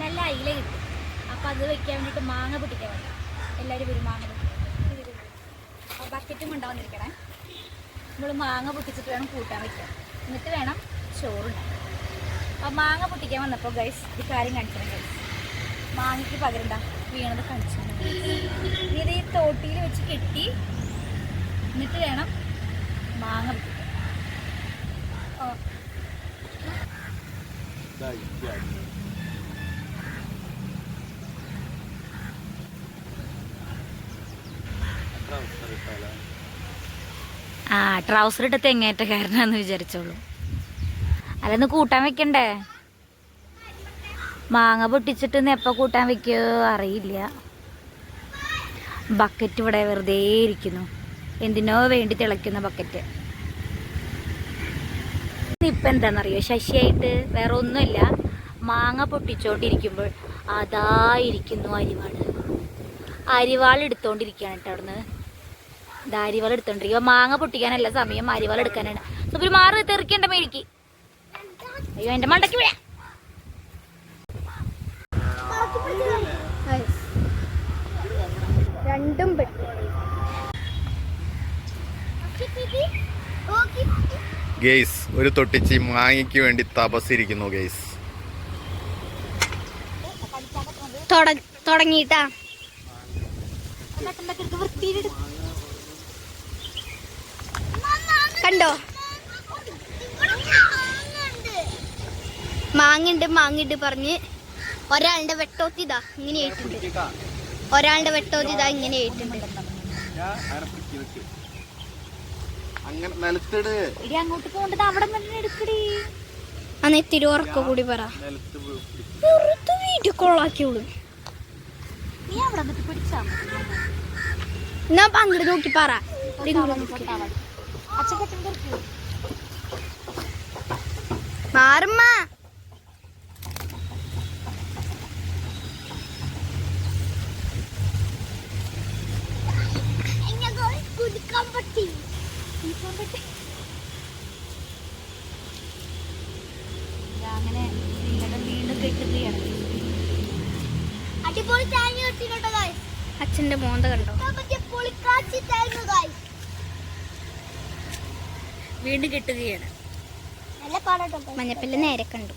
നല്ല അയില കിട്ടും. അപ്പം അത് വെക്കാൻ വേണ്ടിയിട്ട് മാങ്ങ പൊട്ടിക്കാൻ വേണ്ടി. എല്ലാവരും വരും മാങ്ങ പൊട്ടിക്കാൻ. ബക്കറ്റും ഉണ്ടാവുന്നിരിക്കണേ നമ്മൾ മാങ്ങ പൊട്ടിച്ചിട്ട് വേണം കൂട്ടാൻ വെക്കാൻ. എന്നിട്ട് വേണം ചോറുണ്ടാക്കാൻ അപ്പം മാങ്ങ പൊട്ടിക്കാൻ വന്നപ്പോൾ ഗൈസ് ഈ കാര്യം കാണിക്കണം ഗൈസ് മാങ്ങയ്ക്ക് പകരണ്ട വീണത് കാണിച്ചു ഇത് ഈ തോട്ടിയിൽ വെച്ച് കെട്ടി എന്നിട്ട് വേണം മാങ്ങ പൊട്ടിക്കാൻ. ഓ ആ ട്രൗസർ ഇട്ട് തെങ്ങേറ്റക്കാരനാന്ന് വിചാരിച്ചോളൂ. അതൊന്ന് കൂട്ടാൻ വെക്കണ്ടേ? മാങ്ങ പൊട്ടിച്ചിട്ട് എപ്പോൾ കൂട്ടാൻ വെക്കോ? അറിയില്ല. ബക്കറ്റ് ഇവിടെ വെറുതെ ഇരിക്കുന്നു. എന്തിനോ വേണ്ടി തിളയ്ക്കുന്ന ബക്കറ്റ് ഇപ്പം എന്താണെന്നറിയോ ശശിയായിട്ട് വേറെ ഒന്നുമില്ല മാങ്ങ പൊട്ടിച്ചോണ്ടിരിക്കുമ്പോൾ അതായിരിക്കുന്നു അരിവാൾ അരിവാൾ എടുത്തോണ്ടിരിക്കുകയാണ് കേട്ടോ അവിടുന്ന്. ഇതാ അരിവാൾ എടുത്തോണ്ടിരിക്കുക മാങ്ങ പൊട്ടിക്കാനല്ല സമയം അരിവാൾ എടുക്കാനാണ്. സുപ്രി മാറി തെറിക്കേണ്ട മേടിക്ക്. അയ്യോ എന്റെ മണ്ടയ്ക്ക് വീഴാം. രണ്ടും പെട്ടു. ഗെയ്സ് ഒരു തൊട്ടിച്ചി മാങ്ങയ്ക്ക് വേണ്ടി തപസ്സിരിക്കുന്നു ഗെയ്സ്. തുടങ്ങിട്ടാ കണ്ടോ? മാങ്ങണ്ട് മാങ്ങണ്ട് പറഞ്ഞ് ഒരാളുടെ വെട്ടോത്തി ഇതാ ഇങ്ങനെ ആയിട്ടുണ്ട് ഒരാളുടെ വെട്ടോത്തി ഇതാ ഇങ്ങനെ ആയിട്ടുണ്ട് അങ്ങനെ നിലത്തിട്. ഇടി അങ്ങോട്ട് പോകേണ്ടത് അവിടെ തന്നെ എടുക്കടി. അന്ന് ഇത്തിരി ഉറക്ക കൂടി പറ. വെറുതെ വീഡിയോ കോളാക്കിയോളൂ നീ അവിടെ വന്നിട്ട് പിടിച്ചാ എന്നാ അപ്പൊ നോക്കി പറ. മാറുമ്മ അങ്ങനെ നിങ്ങളുടെ വീണ്ടും കെട്ടുകയാണ് അടിപൊളി തേങ്ങ വെച്ചിട്ടുണ്ടോ ഗായ്സ് അച്ഛന്റെ മോന്ത കണ്ടോ? വീട് കിട്ടുകയാണ്. വീണ്ടും മഞ്ഞപ്പല്ല് നേരെ കണ്ടു.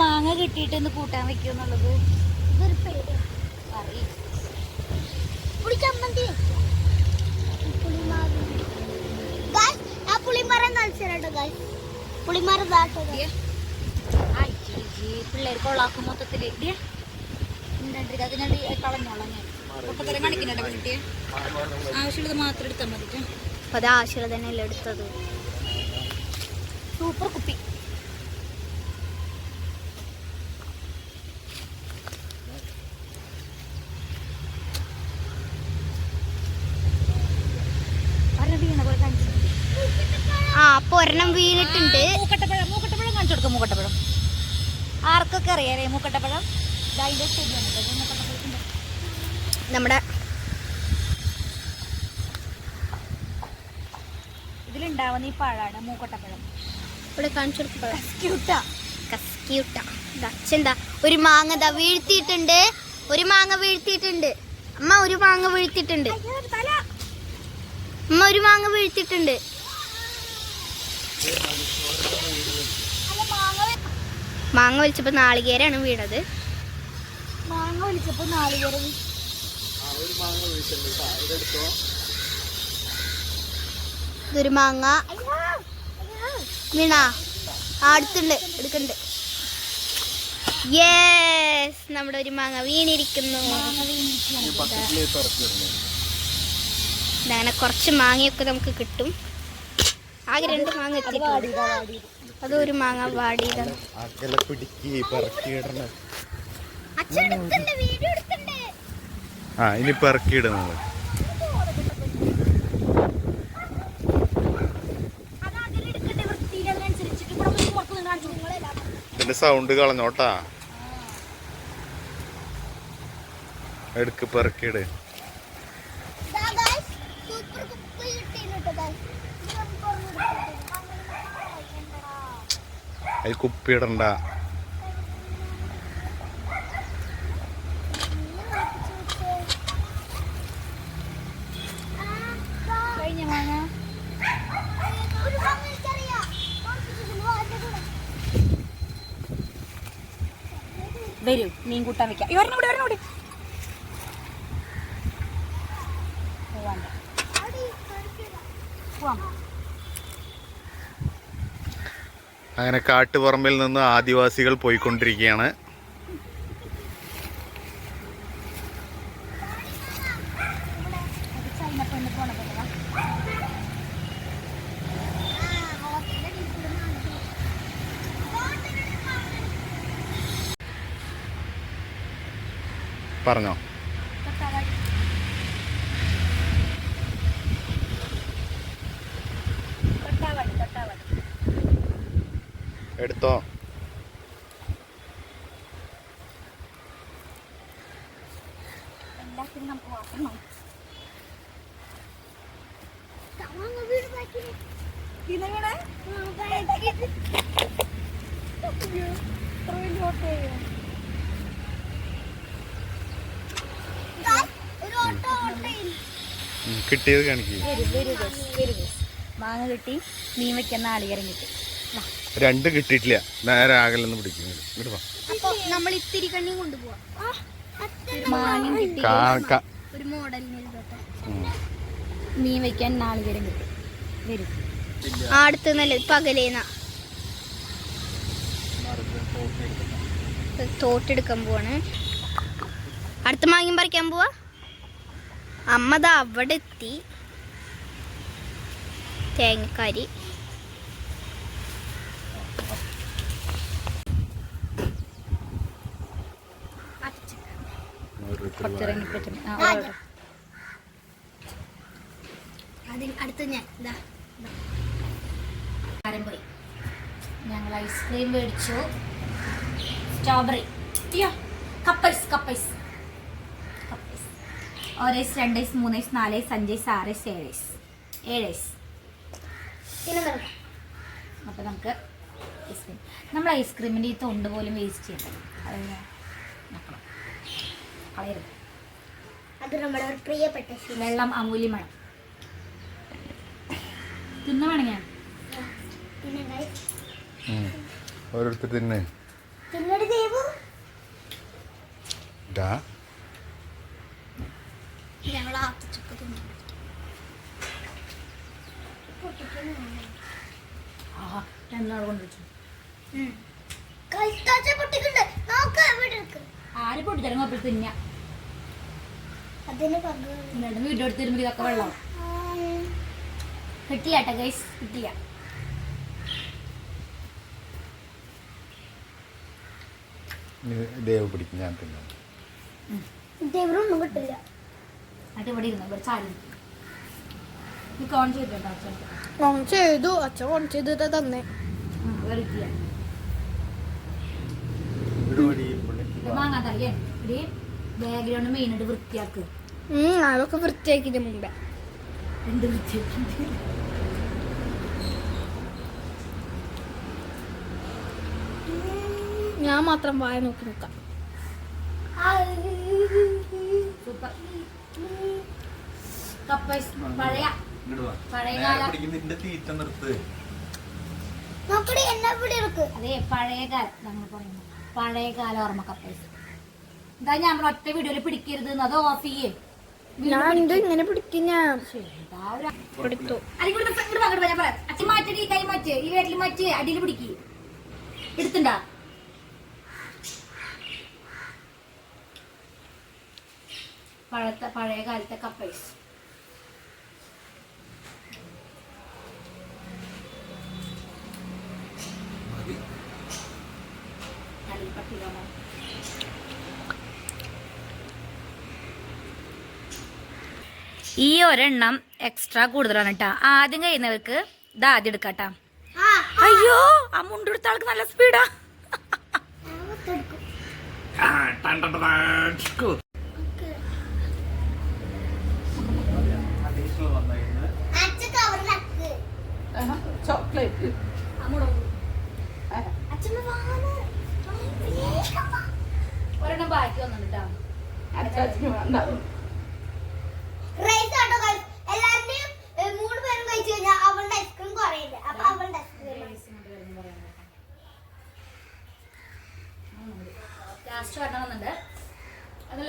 മാങ്ങ കിട്ടിയിട്ട് ഒന്ന് കൂട്ടാൻ വെക്കുന്നുള്ളത് ഇതൊരു പേര് അറിയും പുളി ചമ്മന്തി പുളിമാവ്. ഗായ്സ് ആ പുളിമരം ഗായ്സ് പുളിമരം ദാട്ടോ പിള്ളേർ കൊള്ളാക്കും മൊത്തത്തിൽ. ഇടിയ. അതിനടി കളഞ്ഞോളാം ഞാൻ. പൊട്ടത്തരം കാണിക്കുന്നുണ്ടോ വേണ്ടിട്ട് ആവശ്യമുള്ളത് മാത്രം എടുത്താൽ മതി. അപ്പൊ അത് ആശീർവ തന്നെയല്ലേ എടുത്തത്? സൂപ്പർ കുപ്പി ഒരെണ്ണം വീണ പോലെ കാണിച്ചു ആ അപ്പൊ ഒരെണ്ണം വീണിട്ടുണ്ട്. മൂക്കട്ടപ്പഴം മൂക്കട്ടപ്പഴം കാണിച്ചു കൊടുക്കും മൂക്കട്ടപ്പഴം. ആർക്കൊക്കെ അറിയാലേ മൂക്കട്ടപ്പഴം? നമ്മുടെ ഇതിലുണ്ടാവുന്ന ഈ പഴമാണ് മൂക്കട്ടപ്പഴം. ഇവിടെ കാണിച്ചു ക്യൂട്ടാ കസ്ക്യൂട്ട. അച്ഛന്താ ഒരു മാങ്ങ ദാ വീഴ്ത്തിയിട്ടുണ്ട്. ഒരു മാങ്ങ വീഴ്ത്തിയിട്ടുണ്ട്. അമ്മ ഒരു മാങ്ങ വീഴ്ത്തിയിട്ടുണ്ട്. അമ്മ ഒരു മാങ്ങ വീഴ്ത്തിയിട്ടുണ്ട്. മാങ്ങ വലിച്ചപ്പോ നാളികേരാണ് വീണത്. മാങ്ങ വലിച്ചപ്പോ നാളികേരം ഇതൊരു മാങ്ങ. വീണ അടുത്തുണ്ട് എടുക്കണ്ട്. യെസ് നമ്മുടെ ഒരു മാങ്ങ വീണിരിക്കുന്നു. അങ്ങനെ കുറച്ച് മാങ്ങയൊക്കെ നമുക്ക് കിട്ടും. ആകെ രണ്ട് മാങ്ങ അത് അതൊരു മാങ്ങ വാടിയതാണ്. ആ ഇനി പെറക്കിയിട നമ്മൾ ഇതിന്റെ സൗണ്ട് കളഞ്ഞോട്ടാ. എടുക്ക് പെറക്കിയിട്. അതിൽ കുപ്പിയിടണ്ട. വരൂ മീൻ കൂട്ടാൻ വെക്കാം. ഈ ഒരെണ്ണം കൂടി ഒരെണ്ണം കൂടി പോവാണ്ട പോവാം അങ്ങനെ കാട്ടുപറമ്പിൽ നിന്ന് ആദിവാസികൾ പോയിക്കൊണ്ടിരിക്കുകയാണ്. പറഞ്ഞോ. എല്ലാത്തിനും നമുക്ക് കിട്ടിയത് മാങ്ങ കിട്ടി മീൻ വെക്കുന്ന നാളികരം കിട്ടി. രണ്ട് കിട്ടിയിട്ടില്ല. നേരെ ആകലെന്ന് പിടിക്കുന്നു. നമ്മൾ ഇത്തിരി കണ്ണി കൊണ്ടുപോവാ. ഒരു മോഡലിന്. മീൻ വെക്കാൻ നാളികരം കിട്ടി. വരും. അടുത്ത് നല്ല പകലേന തോട്ടെടുക്കാൻ പോവാണ്. അടുത്ത മാങ്ങയും പറിക്കാൻ പോവാ. അമ്മ ദാ അവിടെ എത്തി. തേങ്ങക്കാരി അടുത്ത് ഞാൻ ഇതാ ആരും പോയി. ഞങ്ങൾ ഐസ്ക്രീം മേടിച്ചു. സ്ട്രോബെറി കപ്പൈസ് കപ്പൈസ്. കപ്പൈസ്. ഒരൈസ് രണ്ടൈസ് മൂന്നൈസ് നാലൈസ് അഞ്ചൈസ് ആറൈസ് ഏഴൈസ് ഏഴൈസ് അപ്പോൾ നമുക്ക് ഐസ്ക്രീം. നമ്മൾ ഐസ്ക്രീമിന്റെ ഈ തൊണ്ട് പോലും വേസ്റ്റ് ചെയ്യണം അതെ നോക്കണം കളയരുത് അത് നമ്മുടെ ഒരു പ്രിയപ്പെട്ട വെള്ളം അമൂല്യമാണ് തിന്നമാണ് ഞാൻ? തിന്നേ. ഞങ്ങൾ ആര് പൊട്ടിത്തരങ്ങ അപ്പോൾ തിന്നാ. എന്നിട്ട് വീഡിയോ എടുത്ത് തരുമ്പോൾ ഇതൊക്കെ വെള്ളം. കിട്ടില്ല കേട്ടോ ഗൈസ് കിട്ടില്ല. ദേവ് പിടിക്കും ഞാൻ തിന്നാം. ദേവരൊന്നും കിട്ടില്ല. അത് ഇവിടെ ഇരുന്നു ഇവിടെ ചാരി നീ ഓൺ ചെയ്തിട്ടുണ്ടോ അച്ഛൻ? ഓൺ ചെയ്തു അച്ഛൻ ഓൺ ചെയ്തിട്ട് തന്നെ. വേറെ കിട്ടില്ല ഇത് വാങ്ങാൻ തല്ലേ ഒരു ബാക്ക്ഗ്രൗണ്ട് മെയിനായിട്ട് വൃത്തിയാക്ക്. അതൊക്കെ വൃത്തിയാക്കിയിട്ട് മുമ്പേ. ഞാൻ മാത്രം വായ നോക്കി നോക്കാം. പഴയകാല ഓർമ്മ കപ്പൈസ് എന്താ ഞാൻ ഒറ്റ വീഡിയോയിൽ പിടിക്കരുത് അത് ഓഫ് ചെയ്യേ. ഞാൻ എന്ത് ഇങ്ങനെ പിടിക്കും ഞാൻ? എന്താ ഒരു എടുത്തു അടി ഇങ്ങോട്ട് ഇങ്ങോട്ട് വാ, ഇങ്ങോട്ട് വാ, ഞാൻ പറയാം. അച്ഛൻ മാറ്റടി കൈ മാറ്റ്. ഈ വീട്ടിൽ മാറ്റ് അടിയിൽ പിടിക്ക്. എടുത്തുണ്ടാ പഴത്തെ പഴയ കാലത്തെ കപ്പൈസ് അടിയിൽ പട്ടിയിലോ ഈ ഒരെണ്ണം എക്സ്ട്രാ കൂടുതലാണ് കേട്ടോ ആദ്യം കഴിയുന്നവർക്ക് ഇത് ആദ്യം എടുക്കാട്ടാ. അയ്യോ ആ മുണ്ടെടുത്ത ആൾക്ക് നല്ല സ്പീഡാ ചോക്ലേറ്റ്.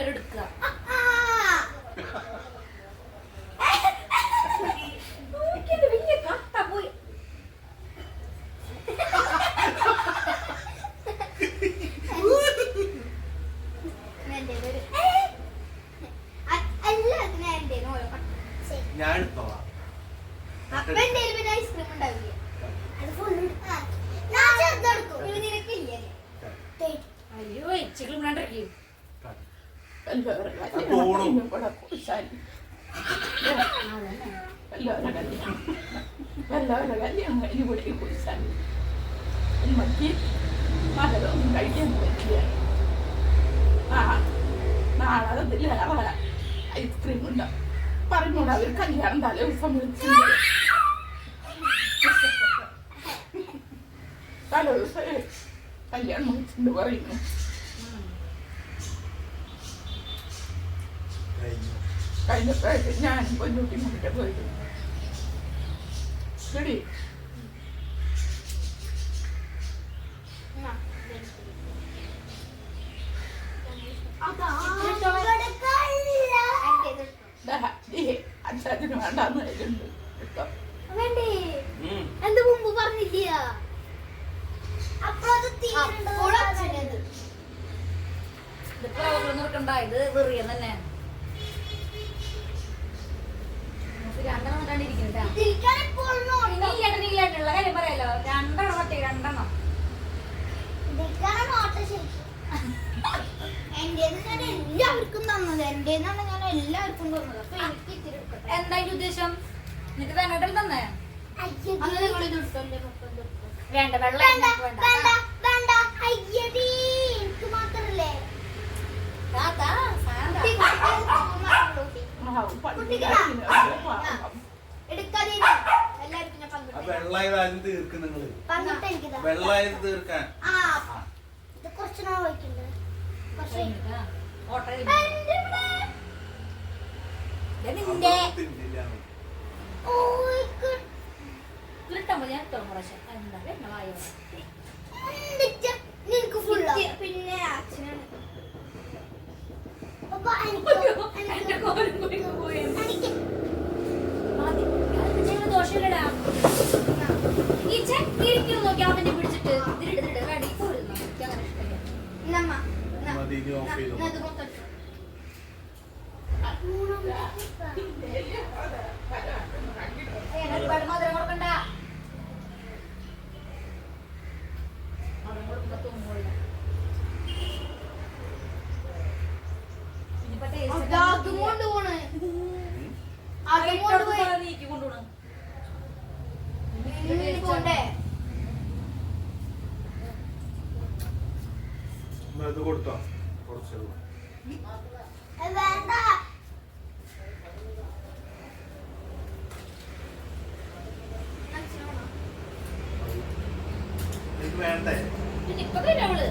എടുക്കുക നോക്കിയത് വലിയ കട്ട പോയി എല്ലാത്തിനും എന്റെ ഓരോ കട്ട. ശരി. ഞാൻ എടുത്തോളാം അപ്പൊ എന്റെ പിന്നെ ഐസ്ക്രീം ഉണ്ടാവില്ല അത് ഫുൾ ഞാൻ ചെറുതെടുക്കും ഇത് നിനക്കില്ലേ അയ്യോ എച്ചികളും ഇല്ലാണ്ടിരിക്കും എല്ലാവരും പോണു. കല്യാണം ഇവിടെ കുറിച്ചാൽ എല്ലാവരും കല്യാണം കഴിഞ്ഞ് ഇവിടെ കുറിച്ചാൽ ഉമ്മയ്ക്ക് മകളൊന്നും കഴിക്കാൻ പറ്റില്ല നാളെ അതിലേറെ ഐസ്ക്രീം ഉണ്ടാവും പറഞ്ഞോട് അവർ കല്യാണം തലേ ദിവസം വിളിച്ചിട്ടുണ്ട് തലേ ദിവസം കല്യാണം വിളിച്ചിട്ടുണ്ട് പറയുന്നു കഴിഞ്ഞ. പ്രാവശ്യം ഞാൻ പൊന്നൂട്ടി മുട്ട പോയിരുന്നു ശരി. അച്ഛാത്തിന് വേണ്ടാന്ന് കയ്യിലുണ്ട് വേണ്ടേ? എന്ത് മുമ്പ് പറഞ്ഞില്ല അപ്പൊ അത് തീരുണ്ടത് ഇതിപ്പോ നോക്കണ്ട ഇത് വെറിയം തന്നെ. എല്ലാവർക്കും തന്നത്. എന്റെ ഞാൻ എല്ലാവർക്കും തന്നത്. അപ്പൊ എനിക്ക് ഇത്തിരി എടുക്കട്ടെ. എന്താ ഉദ്ദേശം? നിനക്ക് തന്നെ? തന്നെ അന്ന് നിങ്ങൾ ഇത്. വേണ്ട വെള്ളം വേണ്ട എനിക്ക് വേണ്ട അയ്യടി. എനിക്ക് മാത്രല്ലേ? സാധനം മാത്രമേ ഉള്ളൂ. കുട്ടിക്ക് ആ. എല്ലാവർക്കും ഞാൻ പങ്കിട്ടു വെള്ളമായത് തീർക്ക് നിങ്ങൾ. പങ്കിട്ട് എനിക്കിതാ വെള്ളമായത് തീർക്കാൻ. ആ. ഇത് കുറച്ച് നാൾ വയ്ക്കണ്ടേ? കുറച്ച്. പിന്നെ അച്ഛനാണ്. ദോഷമില്ലടാ. ഈ ചെക്ക് ഇരിക്കുന്നു നോക്കി അവനെ പിടിച്ചിട്ട്. ഇതിലിട്ട് വേണ്ട എനിക്ക് അങ്ങനെ ഇഷ്ടമില്ല. des nœuds en fait. Là, devant വേണ്ടേ പിന്നെ ഇപ്പൊ തരാം അവൾ.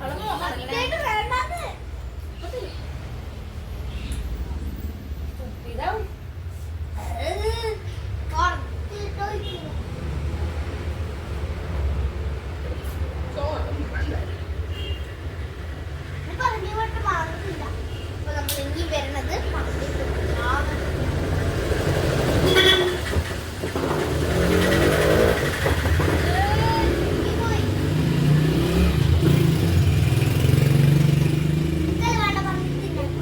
അവൾ നോക്കാറില്ല. ഇതേക്ക് വേണ്ടാന്ന് ഇപ്പൊ തരും. തുപ്പിയതാവും. ചോറൊന്നും വേണ്ട. വരുന്നത്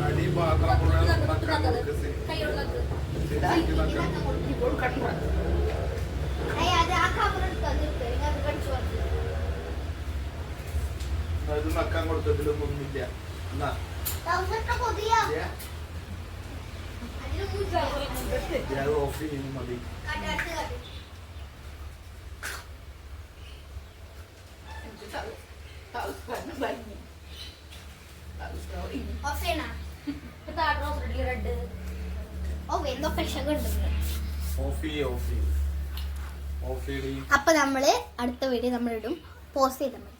അടി പാത്രം മുഴുവൻ തുപ്പ് ഉണ്ടാക്കാൻ നക്കത്. കൊടുക്ക് സി- കൈയോട് നക്ക്. സിറ്റിക്ക് നക്കാം. ഇപ്പോൾ കണ്ട അത് ആ കവർ എടുത്തോ നിർത്ത് അത് കടിച്ചു പറഞ്ഞു എന്നാ ഇത് നക്കാൻ കൊടുത്തതിലൊന്നും ഒന്നുമില്ല എന്നാ ടൗസറിന്റെ കൊതിയാ ഇല്ല. അതിലൊന്നും ഇത് അത് ഓഫ് ചെയ്യുന്നു മതി കാട്ടടുത്ത് കാട്ടി തലസ്ഥാനം കഴിഞ്ഞു തലസ്ഥാനം കഴിഞ്ഞു. ഓഫ് ചെയ്യണ ഇപ്പൊ താഴെ റോസ് റെഡി റെഡ് ഓ എന്തോ ഫ്രഷ് ഒക്കെ ഉണ്ട് ചെയ്യേ ഓഫ് ചെയ്യേ. അപ്പൊ നമ്മൾ അടുത്ത വീഡിയോ നമ്മളിടും. പോസ്റ്റ് ചെയ്താൽ മതി.